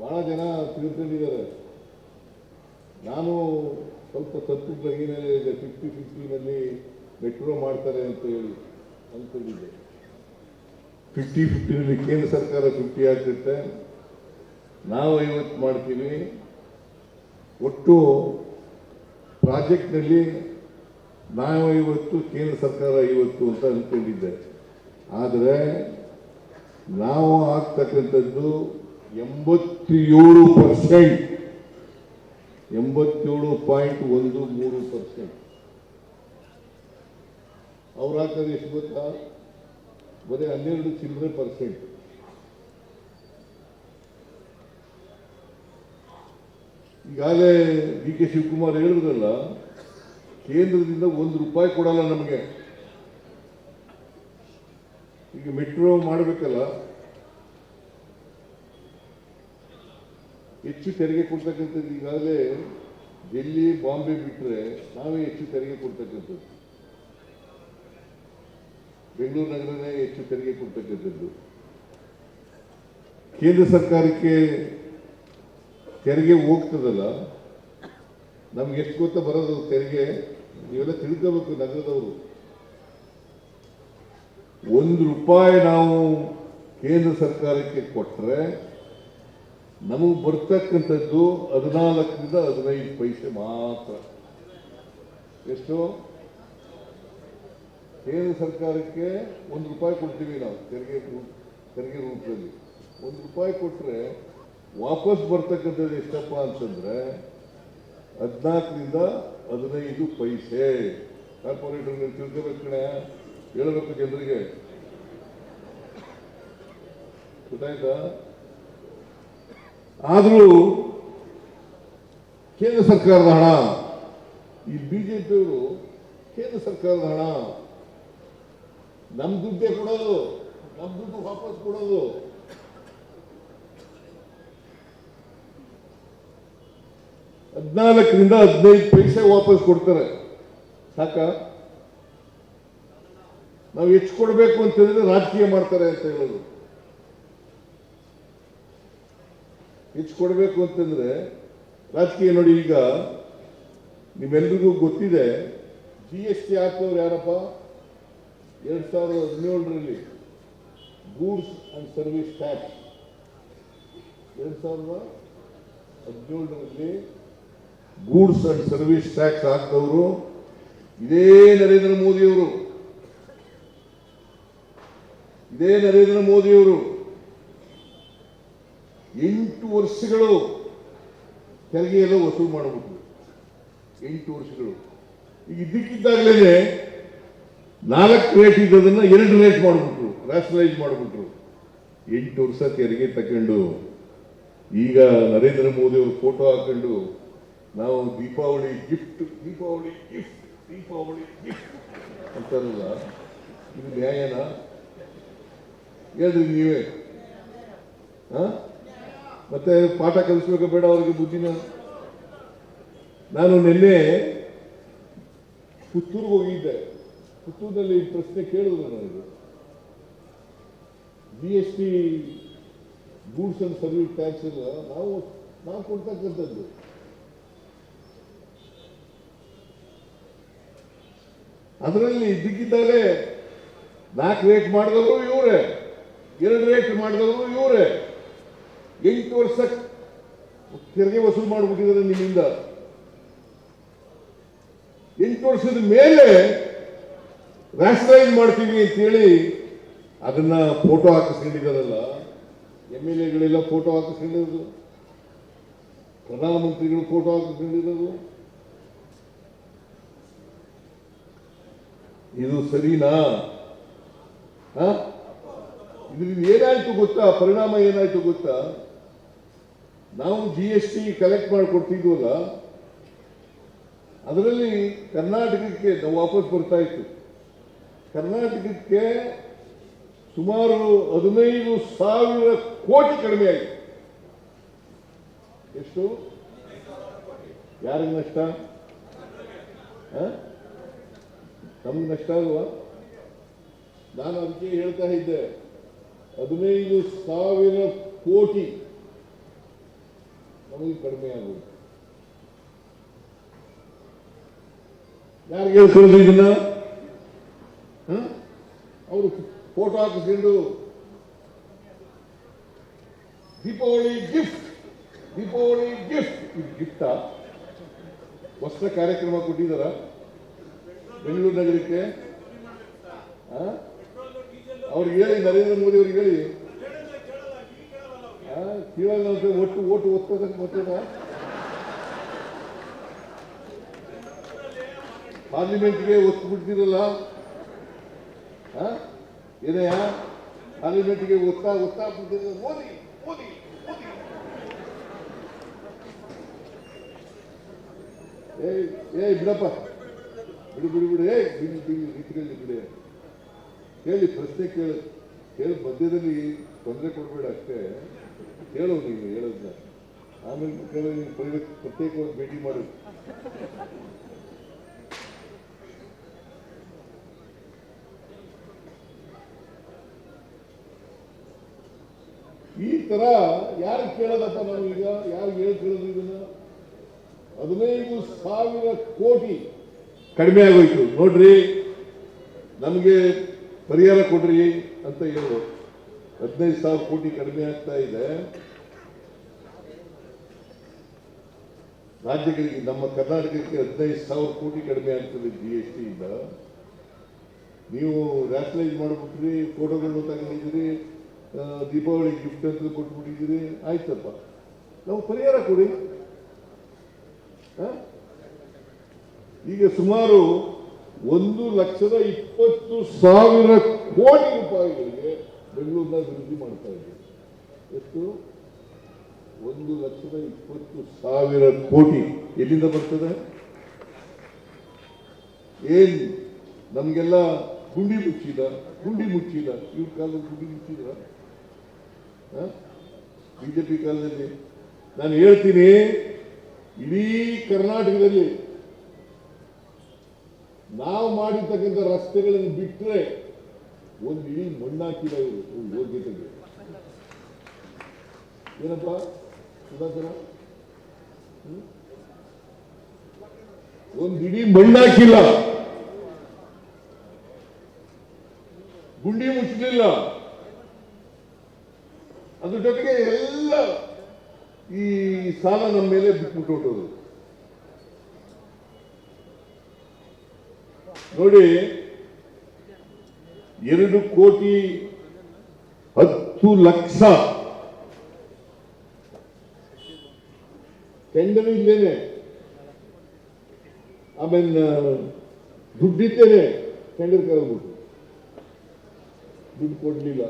ಬಹಳ ಜನ ತಿಳ್ಕೊಂಡಿದ್ದಾರೆ. ನಾನು ಸ್ವಲ್ಪ ತಪ್ಪು ಈಗ ಫಿಫ್ಟಿ ಫಿಫ್ಟಿನಲ್ಲಿ ಮೆಟ್ರೋ ಮಾಡ್ತಾರೆ ಅಂತ ಹೇಳಿ ಅಂದ್ಕೊಂಡಿದ್ದೆ ಫಿಫ್ಟಿ ಫಿಫ್ಟಿನಲ್ಲಿ ಕೇಂದ್ರ ಸರ್ಕಾರ ಫಿಫ್ಟಿ ಆಗ್ತಿರುತ್ತೆ ನಾವು ಐವತ್ತು ಮಾಡ್ತೀವಿ. ಒಟ್ಟು ಪ್ರಾಜೆಕ್ಟ್ನಲ್ಲಿ ನಾವು ಐವತ್ತು, ಕೇಂದ್ರ ಸರ್ಕಾರ ಐವತ್ತು ಅಂತ ಅಂದ್ಕೊಂಡಿದ್ದೆ ಆದರೆ ನಾವು ಆಗ್ತಕ್ಕಂಥದ್ದು ಎಂಬತ್ತೇಳು ಪರ್ಸೆಂಟ್ ಎಂಬತ್ತೇಳು ಪಾಯಿಂಟ್ ಒಂದು ಮೂರು ಪರ್ಸೆಂಟ್ ಅವ್ರು ಹಾಕೋದು ಎಷ್ಟು ಗೊತ್ತಾ? ಬರೀ ಹನ್ನೆರಡು ಚಿಲ್ಲರೆ ಪರ್ಸೆಂಟ್ ಈಗಾಗಲೇ ಡಿ ಕೆ ಶಿವಕುಮಾರ್ ಹೇಳಿದ್ರಲ್ಲ ಕೇಂದ್ರದಿಂದ ಒಂದು ರೂಪಾಯಿ ಕೊಡಲ್ಲ ನಮಗೆ. ಈಗ ಮೆಟ್ರೋ ಮಾಡಬೇಕಲ್ಲ ಹೆಚ್ಚು ತೆರಿಗೆ ಕೊಡ್ತಕ್ಕಂಥದ್ದು ಈಗಾಗಲೇ ಡೆಲ್ಲಿ, ಬಾಂಬೆ ಬಿಟ್ಟರೆ ನಾವೇ ಹೆಚ್ಚು ತೆರಿಗೆ ಕೊಡ್ತಕ್ಕಂಥದ್ದು. ಬೆಂಗಳೂರು ನಗರನೇ ಹೆಚ್ಚು ತೆರಿಗೆ ಕೊಡ್ತಕ್ಕಂಥದ್ದು. ಕೇಂದ್ರ ಸರ್ಕಾರಕ್ಕೆ ತೆರಿಗೆ ಹೋಗ್ತದಲ್ಲ, ನಮ್ಗೆ ಎಷ್ಟು ಗೊತ್ತಾ ಬರೋದು ತೆರಿಗೆ? ಇವೆಲ್ಲ ತಿಳ್ಕೋಬೇಕು ನಗರದವರು. ಒಂದು ರೂಪಾಯಿ ನಾವು ಕೇಂದ್ರ ಸರ್ಕಾರಕ್ಕೆ ಕೊಟ್ಟರೆ ನಮಗೆ ಬರ್ತಕ್ಕಂಥದ್ದು ಹದಿನಾಲ್ಕರಿಂದ ಹದಿನೈದು ಪೈಸೆ ಮಾತ್ರ. ಎಷ್ಟು? ಕೇಂದ್ರ ಸರ್ಕಾರಕ್ಕೆ ಒಂದು ರೂಪಾಯಿ ಕೊಡ್ತೀವಿ ನಾವು, ತೆರಿಗೆ ತೆರಿಗೆ ರೂಪದಲ್ಲಿ. ಒಂದು ರೂಪಾಯಿ ಕೊಟ್ಟರೆ ವಾಪಸ್ ಬರ್ತಕ್ಕಂಥದ್ದು ಎಷ್ಟಪ್ಪ ಅಂತಂದರೆ ಹದಿನಾಲ್ಕರಿಂದ ಹದಿನೈದು ಪೈಸೆ. ಕಾರ್ಪೊರೇಟರ್ ನೀವು ತಿಳ್ಕೋಬೇಕು ಕಣೆ, ಹೇಳಬೇಕು ಜನರಿಗೆ. ಗೊತ್ತಾಯ್ತಾ? ಆದರೂ ಕೇಂದ್ರ ಸರ್ಕಾರದ ಹಣ, ಈ ಬಿಜೆಪಿಯವರು ಕೇಂದ್ರ ಸರ್ಕಾರದ ಹಣ ನಮ್ಮ ದುಡ್ಡೇ ಕೊಡೋದು ನಮ್ಮ ದುಡ್ಡು ವಾಪಸ್ ಕೊಡೋದು. ಹದಿನಾಲ್ಕರಿಂದ ಹದಿನೈದು ಪೈಸೆ ವಾಪಸ್ ಕೊಡ್ತಾರೆ. ಸಾಕ? ನಾವು ಹೆಚ್ಚು ಕೊಡಬೇಕು ಅಂತ ಹೇಳಿದ್ರೆ ರಾಜಕೀಯ ಮಾಡ್ತಾರೆ ಅಂತ ಹೇಳೋದು. ಹೆಚ್ಚು ಕೊಡಬೇಕು ಅಂತಂದ್ರೆ ರಾಜಕೀಯ ನೋಡಿ ಈಗ ನಿಮ್ಮೆಲ್ರಿಗೂ ಗೊತ್ತಿದೆ ಜಿ ಎಸ್ ಟಿ ಹಾಕಿದವ್ರು ಯಾರಪ್ಪ? ಎರಡ್ ಸಾವಿರದ ಹದಿನೇಳರಲ್ಲಿ ಗೂಡ್ಸ್ ಅಂಡ್ ಸರ್ವಿಸ್ ಟ್ಯಾಕ್ಸ್. ಎರಡ್ ಸಾವಿರದ ಹದಿನೇಳರಲ್ಲಿ ಗೂಡ್ಸ್ ಅಂಡ್ ಸರ್ವಿಸ್ ಟ್ಯಾಕ್ಸ್ ಹಾಕಿದವರು ಇದೇ ನರೇಂದ್ರ ಮೋದಿಯವರು. ಇದೇ ನರೇಂದ್ರ ಮೋದಿಯವರು. ವರ್ಷಗಳು ತೆರಿಗೆ ಎಲ್ಲ ವಸೂಲು ಮಾಡಬಹುದು ಎಂಟು ವರ್ಷಗಳು. ಈಗ ಇದಕ್ಕಿದ್ದಾಗಲೇ ನಾಲ್ಕು ರೇಟ್ ಇದ್ದದನ್ನ ಎರಡು ರೇಟ್ ಮಾಡಿಬಿಟ್ರು ರ್ಯಾಷನಲೈಸ್ ಮಾಡಿಬಿಟ್ರು. ಎಂಟು ವರ್ಷ ತೆರಿಗೆ ತಕೊಂಡು ಈಗ ನರೇಂದ್ರ ಮೋದಿ ಅವರು ಫೋಟೋ ಹಾಕೊಂಡು ನಾವು Deepavali gift Deepavali gift Deepavali gift ಅಂತಾರಲ್ಲ, ಇದು ನ್ಯಾಯನಾ? ಹೇಳ್ರಿ ನೀವೇ. ಹಾ? ಮತ್ತೆ ಪಾಠ ಕಲಿಸ್ಬೇಕು ಬೇಡ ಅವ್ರಿಗೆ ಬುದ್ಧಿನ. ನಾನು ನಿನ್ನೆ ಪುತ್ತೂರಿಗೆ ಹೋಗಿದ್ದೆ. ಪುತ್ತೂರಿನಲ್ಲಿ ಪ್ರಶ್ನೆ ಕೇಳಿದ್ರು ನನಗೆ. G S T goods and service tax ನಾವು ನಾವು ಕೊಡ್ತಕ್ಕಂಥದ್ದು. ಅದರಲ್ಲಿ ಇದ್ದಕ್ಕಿದ್ದಾಗಲೇ ನಾಲ್ಕು ರೇಟ್ ಮಾಡಿದವರು ಇವರೇ. ಎರಡು ರೇಟ್ ಮಾಡಿದವರು ಇವರೇ. ಎಂಟು ವರ್ಷ ತೆರಿಗೆ ವಸೂಲು ಮಾಡಿಬಿಟ್ಟಿದ್ದಾರೆ ನಿಮ್ಮಿಂದ. ಎಂಟು ವರ್ಷದ ಮೇಲೆ ರಾಷ್ಟ್ರೈಸ್ ಮಾಡ್ತೀವಿ ಅಂತೇಳಿ ಅದನ್ನ ಫೋಟೋ ಹಾಕಿಸ್ಕೊಂಡಿದ್ದಾರಲ್ಲ, ಎಂ ಎಲ್ ಎಗಳೆಲ್ಲ ಫೋಟೋ ಹಾಕಿಸ್ಕೊಂಡಿರೋದು. ಪ್ರಧಾನಮಂತ್ರಿಗಳು ಫೋಟೋ ಹಾಕಿಸ್ಕೊಂಡಿರೋದು. ಇದು ಸರಿನಾ? ಇದ್ರಿಂದ ಏನಾಯ್ತು ಗೊತ್ತಾ? ಪರಿಣಾಮ ಏನಾಯ್ತು ಗೊತ್ತಾ? ನಾವು ಜಿ ಎಸ್ ಟಿ ಕಲೆಕ್ಟ್ ಮಾಡಿಕೊಡ್ತಿದ್ವಲ್ಲ, ಅದರಲ್ಲಿ ಕರ್ನಾಟಕಕ್ಕೆ ನಾವು ವಾಪಸ್ ಬರ್ತಾ ಇತ್ತು. ಕರ್ನಾಟಕಕ್ಕೆ ಸುಮಾರು ಹದಿನೈದು ಸಾವಿರ ಕೋಟಿ ಕಡಿಮೆ ಆಯಿತು. ಎಷ್ಟು? ಯಾರಿಗೆ ನಷ್ಟ? ನಮ್ಗೆ ನಷ್ಟ ಅಲ್ವಾ? ನಾನು ಅದಕ್ಕೆ ಹೇಳ್ತಾ ಇದ್ದೆ, ಹದಿನೈದು ಸಾವಿರ ಕೋಟಿ. ನಮಗೆ ಕಡಿಮೆ ಆಗೋದು. ಯಾರಿಗೆ ಹೇಳ್ತಿರೋದು ಇದನ್ನ? ಅವರು ಫೋಟೋ ಹಾಕಿಸ್ಕೊಂಡು ದೀಪಾವಳಿ ಗಿಫ್ಟ್ ದೀಪಾವಳಿ ಗಿಫ್ಟ್ ಇದು ಗಿಫ್ಟಾ ಹೊಸ ಕಾರ್ಯಕ್ರಮ ಕೊಟ್ಟಿದ್ದಾರ? ಬೆಂಗಳೂರು ನಗರಕ್ಕೆ? ಅವ್ರಿಗೆ ಹೇಳಿ ನರೇಂದ್ರ ಮೋದಿ ಅವ್ರಿಗೆ ಹೇಳಿ. ಕೇಳಲ್ಲ ಒಟ್ಟು ಓಟು ಒತ್ತೋದಕ್ಕೆ ಗೊತ್ತದ ಪಾರ್ಲಿಮೆಂಟ್ಗೆ ಒತ್ತು ಬಿಡ್ತಿರಲ್ಲ? ಏನಯ್ಯ? ಪಾರ್ಲಿಮೆಂಟ್ಗೆ ಒತ್ತಾ ಒತ್ತಾ ಬಿಡ್ತಿರಲ್ಲ ಮೋದಿ ಮೋದಿ ಏಯ್ ಏಯ್, ಬಿಡಪ್ಪ. ಬಿಡು ಬಿಡು ಬಿಡು. ಏಯ್, ಬಿಡಿ ಬಿಡಿ ರೀತಿಯಲ್ಲಿ ಬಿಡಿ. ಕೇಳಿ, ಪ್ರಶ್ನೆ ಕೇಳು. ಕೇಳಿ ಮಧ್ಯದಲ್ಲಿ ತೊಂದರೆ ಕೊಡಬೇಡ ಅಷ್ಟೇ. ಹೇಳೋ ನೀವು ಹೇಳೋದನ್ನ. ಆಮೇಲೆ ನೀವು ಪ್ರೈವೇಟ್ ಪ್ರತ್ಯೇಕವಾಗಿ ಭೇಟಿ ಮಾಡಿ. ಈ ತರ ಯಾರು ಕೇಳೋದಪ್ಪ ನಾವು ಈಗ? ಯಾರು ಹೇಳಿ ಕೇಳೋದು ಇದನ್ನ? ಹದಿನೈದು ಸಾವಿರ ಕೋಟಿ ಕಡಿಮೆ ಆಗೋಯ್ತು. ನೋಡ್ರಿ, ನಮಗೆ ಪರಿಹಾರ ಕೊಡ್ರಿ ಅಂತ ಹೇಳು. ಹದಿನೈದು ಸಾವಿರ ಕೋಟಿ ಕಡಿಮೆ ಆಗ್ತಾ ಇದೆ. ರಾಜ್ಯಗಳಿಗೆ, ನಮ್ಮ ಕರ್ನಾಟಕಕ್ಕೆ ಹದಿನೈದು ಸಾವಿರ ಕೋಟಿ ಕಡಿಮೆ ಆಗ್ತದೆ ಜಿ ಎಸ್ ಟಿಯಿಂದ ನೀವು ರ್ಯಾಷನಲೈಸ್ ಮಾಡಿಬಿಟ್ರಿ ಫೋಟೋಗಳನ್ನು ತಗೊಂಡಿದ್ದೀರಿ ದೀಪಾವಳಿ ಗಿಫ್ಟ್ ಅಂತ ಕೊಟ್ಬಿಟ್ಟಿದ್ದೀರಿ, ಆಯ್ತಪ್ಪ. ನಾವು ಪರಿಹಾರ ಕೊಡಿ? ಈಗ ಸುಮಾರು ಒಂದು ಲಕ್ಷದ ಇಪ್ಪತ್ತು ಸಾವಿರ ಕೋಟಿ ರೂಪಾಯಿಗಳಿಗೆ ಬೆಂಗಳೂರಿನ ಅಭಿವೃದ್ಧಿ ಮಾಡ್ತಾ ಇದ್ದೀವಿ ಎಷ್ಟು? ಒಂದು ಲಕ್ಷದ ಇಪ್ಪತ್ತು ಸಾವಿರ ಕೋಟಿ ಎಲ್ಲಿಂದ ಬರ್ತದೆ? ಏನ್ ನಮಗೆಲ್ಲ ಗುಂಡಿ ಮುಚ್ಚಿದ ಗುಂಡಿ ಮುಚ್ಚಿದ, ಇವ್ರ ಕಾಲದಲ್ಲಿ ಗುಂಡಿ ಮುಚ್ಚಿದ್ರ? ಬಿಜೆಪಿ ಕಾಲದಲ್ಲಿ. ನಾನು ಹೇಳ್ತೀನಿ, ಇಡೀ ಕರ್ನಾಟಕದಲ್ಲಿ ನಾವು ಮಾಡಿರ್ತಕ್ಕಂಥ ರಸ್ತೆಗಳನ್ನು ಬಿಟ್ಟರೆ ಒಂದು ಇಡೀ ಮಣ್ಣಾಕಿರೋ ಯೋಗ್ಯತೆಗೆ. ಏನಪ್ಪ, ಸುಧಾಕರ? ಒಂದು ಇಡೀ ಮಣ್ಣಾಕಿಲ್ಲ. ಗುಂಡಿ ಮುಚ್ಚಲಿಲ್ಲ ಅದ್ರ ಜೊತೆಗೆ ಎಲ್ಲ ಈ ಸಾಲ ನಮ್ಮ ಮೇಲೆ ಬಿಟ್ಬಿಟ್ಟು ಹೊರಟೋದು ನೋಡಿ, ಎರಡು ಕೋಟಿ ಹತ್ತು ಲಕ್ಷ. ಟೆಂಡರ್ ಇಲ್ಲೇನೆ. ಆಮೇಲೆ ದುಡ್ಡಿದ್ದೇನೆ ಟೆಂಡರ್ ಕರೆದ್ಬಿಟ್ಟು. ದುಡ್ಡು ಕೊಡ್ಲಿಲ್ಲ.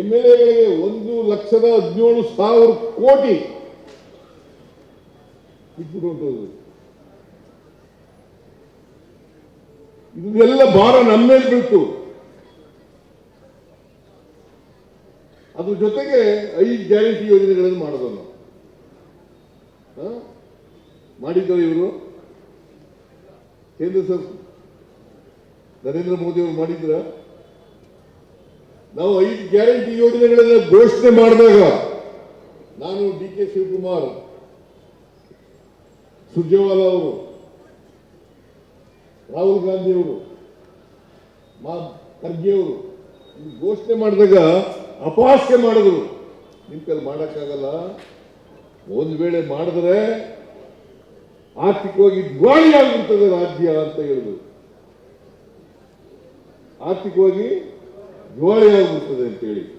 ಎಂ ಎಲ್ ಎಗಳಿಗೆ ಒಂದು ಲಕ್ಷದ ಹದಿನೇಳು ಸಾವಿರ ಕೋಟಿ ಇಟ್ಬಿಟ್ಟು ಇದೆಲ್ಲ ಭಾರ ನಮ್ಮ ಮೇಲೆ ಬೀಳ್ತು. ಅದ್ರ ಜೊತೆಗೆ ಐದು ಗ್ಯಾರಂಟಿ ಯೋಜನೆಗಳನ್ನು ಮಾಡೋದು ನಾವು. ಹ? ಮಾಡಿದ್ದಾರೆ ಇವರು? ಕೇಂದ್ರ ಸರ್, ನರೇಂದ್ರ ಮೋದಿ ಅವರು ಮಾಡಿದ್ರ? ನಾವು ಐದು ಗ್ಯಾರಂಟಿ ಯೋಜನೆಗಳನ್ನ ಘೋಷಣೆ ಮಾಡಿದಾಗ ನಾನು ಡಿ ಕೆ ಶಿವಕುಮಾರ್, ಸುರ್ಜೇವಾಲಾ ಅವರು ರಾಹುಲ್ ಗಾಂಧಿ ಅವರು, ಮಾ, ಖರ್ಗೆ ಅವರು ಇದು ಘೋಷಣೆ ಮಾಡಿದಾಗ ಅಪಹಾಸ್ಯ ಮಾಡಿದ್ರು. ನಿಮ್ ಕೈಲಿ ಮಾಡಕ್ಕಾಗಲ್ಲ. ಒಂದ್ ವೇಳೆ ಮಾಡಿದ್ರೆ ಆರ್ಥಿಕವಾಗಿ ದ್ವಾಳಿ ಆಗಿರ್ತದೆ ರಾಜ್ಯ ಅಂತ ಹೇಳಿದ್ರು. ಆರ್ಥಿಕವಾಗಿ ದಿವಾಳಿ ಅಂತ ಅಂತೇಳಿ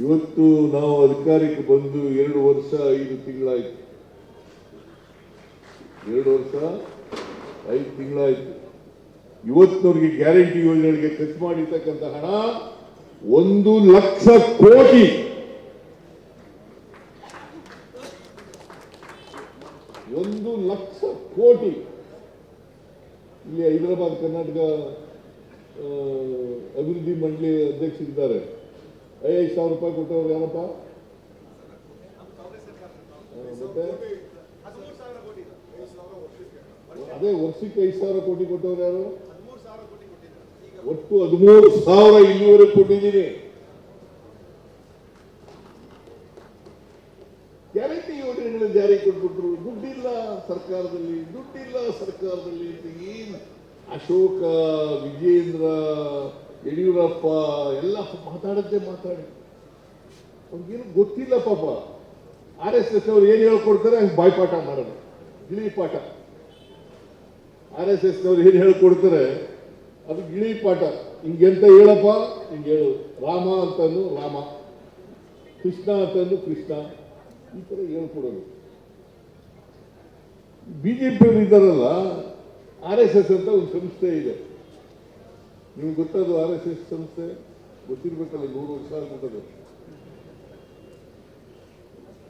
ಇವತ್ತು ನಾವು ಅಧಿಕಾರಕ್ಕೆ ಬಂದು ಎರಡು ವರ್ಷ, ಐದು ತಿಂಗಳಾಯ್ತು. ಎರಡು ವರ್ಷ ಐದು ತಿಂಗಳಾಯ್ತು. ಇವತ್ತಿನವ್ರಿಗೆ ಗ್ಯಾರಂಟಿ ಯೋಜನೆಗಳಿಗೆ ಖರ್ಚು ಮಾಡಿರ್ತಕ್ಕಂಥ ಹಣ ಒಂದು ಲಕ್ಷ ಕೋಟಿ. ಒಂದು ಲಕ್ಷ ಕೋಟಿ. ಇಲ್ಲಿ ಹೈದರಾಬಾದ್, ಕರ್ನಾಟಕ ಅಭಿವೃದ್ಧಿ ಮಂಡಳಿ ಅಧ್ಯಕ್ಷರಿದ್ದಾರೆ. ಐದು ಸಾವಿರ ರೂಪಾಯಿ ಕೊಟ್ಟವ್ರು ಯಾರಪ್ಪ? ಮತ್ತೆ? ಅದೇ ವರ್ಷಕ್ಕೆ ಐದು ಸಾವಿರ ಕೋಟಿ ಕೊಟ್ಟವ್ರು ಯಾರು? ಒಟ್ಟು ಹದಿಮೂರು ಸಾವಿರ ಇನ್ನೂರು ಕೊಟ್ಟಿದ್ದೀನಿ. ಗ್ಯಾರಂಟಿ ಯೋಜನೆಗಳನ್ನ ಜಾರಿ ಕೊಟ್ಬಿಟ್ರು. ದುಡ್ಡಿಲ್ಲ ಸರ್ಕಾರದಲ್ಲಿ ದುಡ್ಡಿಲ್ಲ ಸರ್ಕಾರದಲ್ಲಿ ಅಂತ ಏನು? ಅಶೋಕ, ವಿಜೇಂದ್ರ, ಯಡಿಯೂರಪ್ಪ ಎಲ್ಲ ಮಾತಾಡದ್ದೇ ಮಾತಾಡಿ. ಅವ್ರಿಗೇನು ಗೊತ್ತಿಲ್ಲ ಪಾಪ. ಆರ್ ಎಸ್ ಎಸ್ ಅವ್ರು ಏನು ಹೇಳ್ಕೊಡ್ತಾರೆ, ಹಂಗೆ ಬಾಯ್ಪಾಠ ಮಾಡೋದು. ಗಿಳಿ ಪಾಠ. ಆರ್ ಎಸ್ ಎಸ್ ನವ್ರು ಏನು ಹೇಳ್ಕೊಡ್ತಾರೆ? ಅದು ಗಿಳಿ ಪಾಠ. ಹಿಂಗೆಂತ ಹೇಳಪ್ಪ? ಹಿಂಗೆ ಹೇಳು. ರಾಮ ಅಂತಂದು ರಾಮ. ಕೃಷ್ಣ ಅಂತಂದು ಕೃಷ್ಣ. ಈ ಥರ ಹೇಳ್ಕೊಡೋದು. ಬಿಜೆಪಿ ಇದ್ದಾರಲ್ಲ ಆರ್ ಎಸ್ ಎಸ್ ಅಂತ ಒಂದು ಸಂಸ್ಥೆ ಇದೆ. ನಿಮ್ಗೆ ಗೊತ್ತದು ಆರ್ ಎಸ್ ಎಸ್ ಸಂಸ್ಥೆ? ಗೊತ್ತಿರ್ಬೇಕಲ್ಲ, ನೂರು ವರ್ಷ ಆಗ್ಬಿಟ್ಟದು.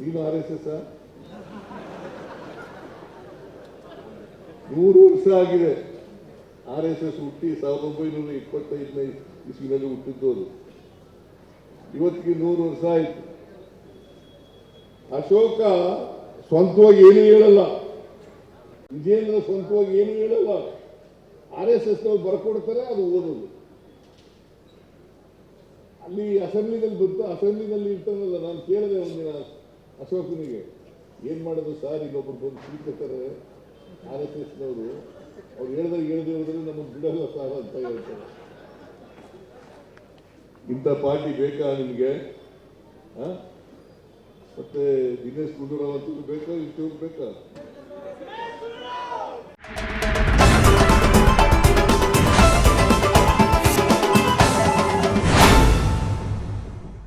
ನೀನು ಆರ್ ಎಸ್ ಎಸ್ ನೂರು ವರ್ಷ ಆಗಿದೆ. ಆರ್ ಎಸ್ ಎಸ್ ಹುಟ್ಟಿ ಸಾವಿರದ ಒಂಬೈನೂರ ಇಪ್ಪತ್ತೈದನೇ ಇಸ್ವಿನಲ್ಲಿ ಹುಟ್ಟಿದ್ದು ಅದು. ಇವತ್ತಿಗೆ ನೂರು ವರ್ಷ ಆಯ್ತು. ಅಶೋಕ ಸ್ವಂತವಾಗಿ ಏನು ಹೇಳಲ್ಲ. ವಿಜೇಂದ್ರ ಸ್ವಂತವಾಗಿ ಏನು ಹೇಳಲ್ಲ. ಆರ್ ಎಸ್ ಎಸ್ ನವ್ರು ಬರ್ಕೊಡ್ತಾರೆ, ಅದು ಓದೋದು. ಅಲ್ಲಿ ಅಸೆಂಬ್ಲಿನಲ್ಲಿ ಬರ್ತಾ ಅಸೆಂಬ್ಲಿನಲ್ಲಿ ಇರ್ತಾನಲ್ಲ, ನಾನು ಕೇಳಿದೆ ಒಂದಿನ ಅಶೋಕನಿಗೆ. ಏನ್ ಮಾಡೋದು ಸರ್ ಇನ್ನೊಬ್ರು ಬಂದು ಸಿಗ್ತಾರೆ ಆರ್ ಎಸ್ ಎಸ್ನವರು ಅವ್ರು ಹೇಳ್ದಾಗ ಹೇಳಿದ್ರೆ ಹೇಳಿದ್ರೆ ನಮಗೆ ಬಿಡಲ್ಲ ಸಹ ಅಂತ ಹೇಳ್ತಾರೆ. ಇಂಥ ಪಾರ್ಟಿ ಬೇಕಾ ನಿಮಗೆ? ಮತ್ತೆ ದಿನೇಶ್ ಗುಂಡೂರಾವ್ ಅಂತ ಬೇಕಾ ಇಷ್ಟು ಬೇಕಾ?